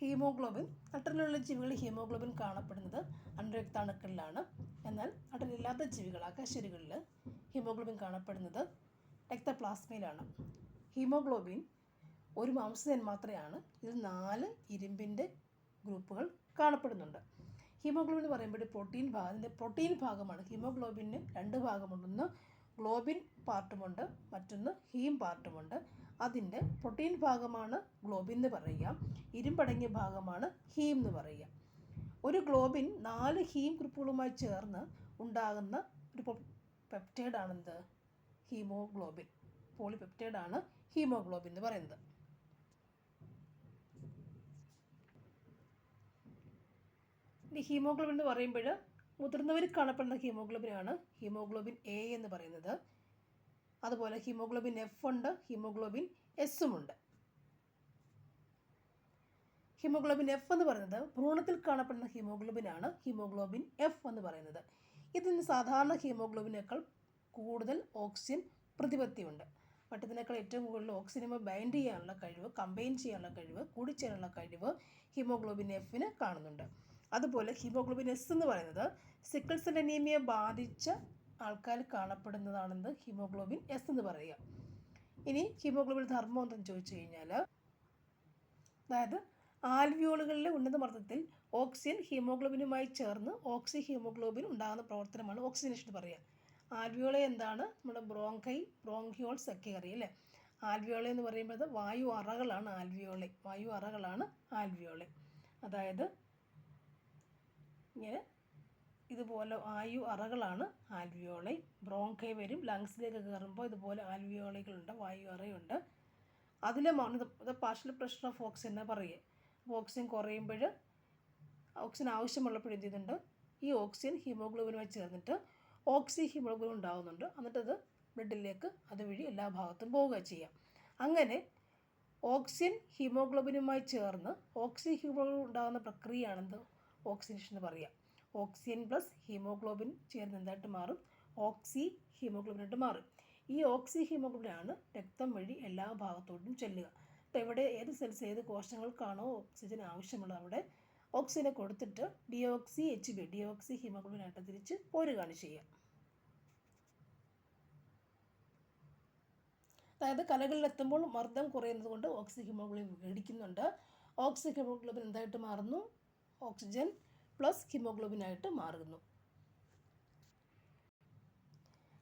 Haemoglobin നട്ടലിലുള്ള ജീവികളിൽ haemoglobin കാണപ്പെടുന്നത് അണ്ടരക്താണുക്കളിലാണ്. എന്നാൽ നട്ടലില്ലാത്ത ജീവികൾ ആകാശരികളിൽ ഹീമോഗ്ലോബിൻ കാണപ്പെടുന്നത് രക്തപ്ലാസ്മയിലാണ്. ഹീമോഗ്ലോബിൻ ഒരു മാംസതന്മാത്രയാണ് ഇതിൽ നാല് ഇരുമ്പിന്റെ ഗ്രൂപ്പുകൾ കാണപ്പെടുന്നുണ്ട്. ഹീമോഗ്ലോബിൻ എന്ന് പറയുമ്പോൾ പ്രോട്ടീൻ ഭാഗം ഇതിന്റെ പ്രോട്ടീൻ ഭാഗമാണ്. ഹീമോഗ്ലോബിന് രണ്ട് ഭാഗമുണ്ട്. ഒന്ന് ഗ്ലോബിൻ പാർട്ടുമുണ്ട്. മറ്റൊന്ന് ഹീം പാർട്ടുമുണ്ട്. അതിന്റെ പ്രോട്ടീൻ ഭാഗമാണ് ഗ്ലോബിൻ എന്ന് പറയുക. ഇരുമ്പടങ്ങിയ ഭാഗമാണ് ഹീം എന്ന് പറയുക. ഒരു ഗ്ലോബിൻ നാല് ഹീം ഗ്രൂപ്പുകളുമായി ചേർന്ന് ഉണ്ടാകുന്ന ഒരു പെപ്റ്റൈഡാണെന്ത് ഹീമോഗ്ലോബിൻ പോളിപെപ്റ്റൈഡാണ് ഹീമോഗ്ലോബിൻ എന്ന് പറയുന്നത്. ഇനി ഹീമോഗ്ലോബിൻ എന്ന് പറയുമ്പോൾ മുതിർന്നവരിൽ കാണപ്പെടുന്ന ഹീമോഗ്ലോബിനാണ് ഹീമോഗ്ലോബിൻ എ എന്ന് പറയുന്നത്. അതുപോലെ ഹീമോഗ്ലോബിൻ എഫ് ഉണ്ട് ഹീമോഗ്ലോബിൻ എസും ഉണ്ട്. ഹീമോഗ്ലോബിൻ എഫ് എന്ന് പറയുന്നത് ഭ്രൂണത്തിൽ കാണപ്പെടുന്ന ഹീമോഗ്ലോബിനാണ് ഹീമോഗ്ലോബിൻ എഫ് എന്ന് പറയുന്നത്. ഇതിന് സാധാരണ ഹീമോഗ്ലോബിനേക്കാൾ കൂടുതൽ ഓക്സിജൻ പ്രതിപത്തിയുണ്ട്. മറ്റതിനേക്കാൾ ഏറ്റവും കൂടുതൽ ഓക്സിജനുമായി ബൈൻഡ് ചെയ്യാനുള്ള കഴിവ് കമ്പൈൻ ചെയ്യാനുള്ള കഴിവ് കൂടിച്ചേരാനുള്ള കഴിവ് ഹീമോഗ്ലോബിൻ എഫിന് കാണുന്നുണ്ട്. അതുപോലെ ഹീമോഗ്ലോബിൻ എസ് എന്ന് പറയുന്നത് സിക്കിൾ അനീമിയെ അനീമിയ ബാധിച്ച ആൾക്കാരിൽ കാണപ്പെടുന്നതാണെന്ന് ഹീമോഗ്ലോബിൻ എസ് എന്ന് പറയുക. ഇനി ഹീമോഗ്ലോബിൻ ധർമ്മം എന്തെന്ന് ചോദിച്ചു കഴിഞ്ഞാൽ അതായത് ആൽവിയോളുകളിലെ ഉന്നതമർദ്ദത്തിൽ ഓക്സിജൻ ഹീമോഗ്ലോബിനുമായി ചേർന്ന് ഓക്സി ഹീമോഗ്ലോബിൻ ഉണ്ടാകുന്ന പ്രവർത്തനമാണ് ഓക്സിജനേഷൻ പറയുക. ആൽവിയോളെ എന്താണ്? നമ്മുടെ ബ്രോങ്കൈ ബ്രോങ്കിയോൾസ് ഒക്കെ അല്ലേ? ആൽവിയോളെ എന്ന് പറയുമ്പോൾ വായു അറകളാണ് ആൽവിയോളെ. വായു അറകളാണ് ആൽവിയോളെ. അതായത് ഇങ്ങനെ ഇതുപോലെ വായു അറകളാണ് ആൽവിയോളൈ. ബ്രോങ്കൈ വരും ലങ്സിലേക്ക് കയറുമ്പോൾ ഇതുപോലെ ആൽവിയോളകളുണ്ട് വായു അറയുണ്ട്. അതിലെ പാർഷ്യൽ പ്രഷർ ഓഫ് ഓക്സിജൻ എന്നാ പറയുക. അപ്പോൾ ഓക്സിജൻ കുറയുമ്പോൾ ഓക്സിജൻ ആവശ്യമുള്ളപ്പോൾ എന്ത് ചെയ്യുന്നുണ്ട്? ഈ ഓക്സിജൻ ഹീമോഗ്ലോബിനുമായി ചേർന്നിട്ട് ഓക്സി ഹീമോഗ്ലോബിൻ ഉണ്ടാകുന്നുണ്ട് എന്നിട്ടത് ബ്ലഡിലേക്ക് അതുവഴി എല്ലാ ഭാഗത്തും പോവുക ചെയ്യാം അങ്ങനെ ഓക്സിജൻ ഹീമോഗ്ലോബിനുമായി ചേർന്ന് ഓക്സി ഹീമോഗ്ലോബിൻ ഉണ്ടാകുന്ന പ്രക്രിയയാണെന്ത് ഓക്സിഡേഷൻ എന്ന് പറയുക. ഓക്സിജൻ പ്ലസ് ഹീമോഗ്ലോബിൻ ചേർന്ന് എന്തായിട്ട് മാറും? ഓക്സി ഹീമോഗ്ലോബിനായിട്ട് മാറും. ഈ ഓക്സി ഹീമോഗ്ലോബിനാണ് രക്തം വഴി എല്ലാ ഭാഗത്തോട്ടും ചെല്ലുക. അപ്പോൾ എവിടെ ഏത് സെൽസ് ഏത് കോശങ്ങൾക്കാണോ ഓക്സിജൻ ആവശ്യമുള്ളത് അവിടെ ഓക്സിജനെ കൊടുത്തിട്ട് ഡിയോക്സി എച്ച് ബി ഡിയോക്സി ഹീമോഗ്ലോബിനായിട്ട് തിരിച്ച് പോരുകയാണ് ചെയ്യുക. അതായത് കലകളിലെത്തുമ്പോൾ മർദ്ദം കുറയുന്നത് കൊണ്ട് ഓക്സി ഹീമോഗ്ലോബിൻ മേടിക്കുന്നുണ്ട്. ഓക്സി ഹീമോഗ്ലോബിൻ എന്തായിട്ട് മാറുന്നു? ഓക്സിജൻ പ്ലസ് ഹീമോഗ്ലോബിനായിട്ട് മാറുന്നു.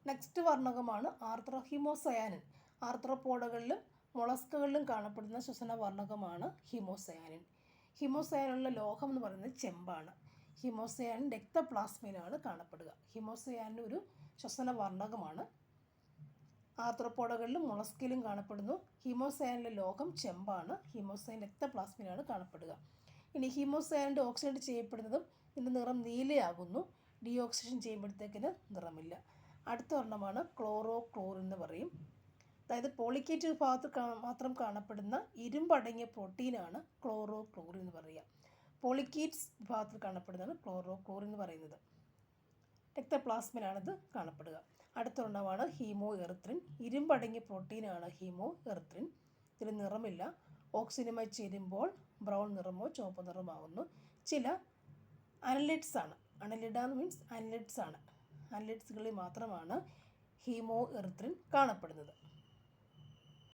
നെക്സ്റ്റ് വർണകമാണ് ആർത്രഹീമോസയാനിൻ. ആർത്രപ്പോഡകളിലും മുളസ്കുകളിലും കാണപ്പെടുന്ന ശ്വസന വർണകമാണ് ഹിമോസയാനിൻ. ഹിമോസയാനുള്ള ലോഹം എന്ന് പറയുന്നത് ചെമ്പാണ്. ഹീമോസയാനിൻ രക്തപ്ലാസ്മയിലാണ് കാണപ്പെടുക. ഹീമോസയാനിൻ ഒരു ശ്വസന വർണകമാണ്. ആർത്രപ്പോഡകളിലും മുളസ്കിലും കാണപ്പെടുന്നു. ഹീമോസയാനിലെ ലോഹം ചെമ്പാണ്. ഹീമോസയാൻ രക്തപ്ലാസ്മയിലാണ് കാണപ്പെടുക. ഇനി ഹീമോസയാനിന്റെ ഓക്സിഡേറ്റ് ചെയ്യപ്പെടുന്നതും ഇതിന്റെ നിറം നീലയാകുന്നു. ഡീഓക്സിഡേഷൻ ചെയ്യുമ്പോഴത്തേക്കിന് നിറമില്ല. അടുത്ത ഒരെണ്ണമാണ് ക്ലോറോ ക്ലോറിൻ എന്ന് പറയും. അതായത് പോളിക്കേറ്റ് ഭാഗത്ത് മാത്രം കാണപ്പെടുന്ന ഇരുമ്പടങ്ങിയ പ്രോട്ടീനാണ് ക്ലോറോ ക്ലോറിൻ എന്ന് പറയുക. പോളിക്കേറ്റ്സ് വിഭാഗത്തിൽ കാണപ്പെടുന്നതാണ് ക്ലോറോ ക്ലോറിൻ എന്ന് പറയുന്നത്. രക്തപ്ലാസ്മയിലാണിത് കാണപ്പെടുക. അടുത്ത വർണമാണ് ഹീമോ എറുത്രിൻ ഇരുമ്പടങ്ങിയ പ്രോട്ടീനാണ് ഹീമോ എറുത്രിൻ ഇതിന് നിറമില്ല. ഓക്സിജനുമായി ചേരുമ്പോൾ ബ്രൗൺ നിറമോ ചുവപ്പ് നിറമാകുന്നു ചില അനലിറ്റ്സ് ആണ്. അനലിഡ മീൻസ് അനലിറ്റ്സ് ആണ്. അനലിറ്റ്സുകളിൽ മാത്രമാണ് ഹീമോ എറിത്രിൻ കാണപ്പെടുന്നത്.